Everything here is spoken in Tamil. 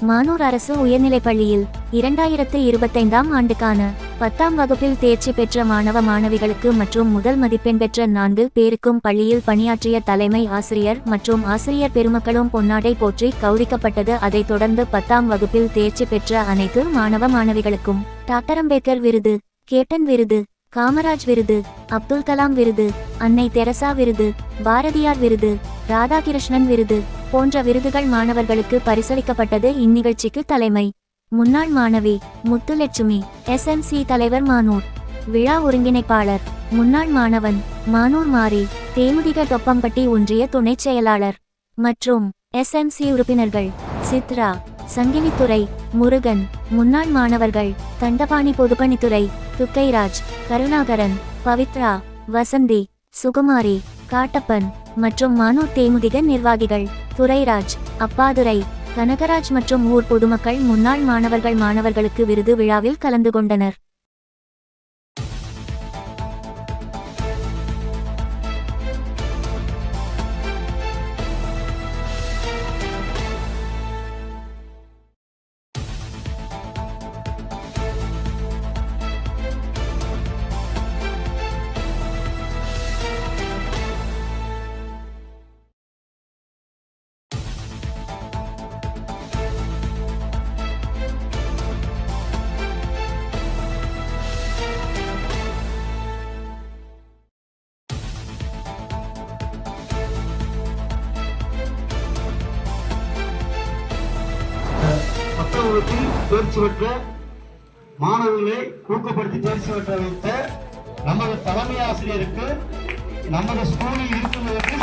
மானூர் அரசு உயர்நிலைப் பள்ளியில் இரண்டாயிரத்து இருபத்தைந்தாம் ஆண்டுக்கான பத்தாம் வகுப்பில் தேர்ச்சி பெற்ற மாணவ மாணவிகளுக்கு மற்றும் முதல் மதிப்பெண் பெற்ற நான்கு பேருக்கும் பள்ளியில் பணியாற்றிய தலைமை ஆசிரியர் மற்றும் ஆசிரியர் பெருமக்களும் பொன்னாடை போற்றி கௌரிக்கப்பட்டது அதைத் தொடர்ந்து பத்தாம் வகுப்பில் தேர்ச்சி பெற்ற அனைத்து மாணவ மாணவிகளுக்கும் டாக்டர் அம்பேத்கர் விருது கேப்டன் விருது காமராஜ் விருது அப்துல் கலாம் விருது அன்னை தெரசா விருது பாரதியார் விருது ராதாகிருஷ்ணன் விருது போன்ற விருதுகள் மாணவர்களுக்கு பரிசளிக்கப்பட்டது இந்நிகழ்ச்சிக்கு தலைமை. முன்னாள் மாணவி முத்துலட்சுமி எஸ்எம்சி தலைவர் மானூர். விழா ஒருங்கிணைப்பாளர் முன்னாள் மாணவன் மானூர் மாரி தேமுதிக தொப்பம்பட்டி ஒன்றிய துணைச் செயலாளர். மற்றும் எஸ்எம்சி உறுப்பினர்கள் சித்ரா சங்கிலித்துறை முருகன் முன்னாள் மாணவர்கள் தண்டபாணி பொதுப்பணித்துறை துக்கைராஜ் கருணாகரன் பவித்ரா வசந்தி சுகுமாரி காட்டப்பன் மற்றும் மானூர் தேமுதிக நிர்வாகிகள். துரைராஜ் அப்பாதுரை கனகராஜ் மற்றும் ஊர் பொதுமக்கள் முன்னாள் மாணவர்கள் மாணவர்களுக்கு விருது விழாவில் கலந்து கொண்டனர். பத்தாம் தேர்ச்சி பெற்ற மாணவர்களை ஊக்கப்படுத்தி தேர்ச்சி பெற்ற வைத்த நமது தலைமை ஆசிரியருக்கு நமது ஸ்கூலில் இருக்குவதற்கு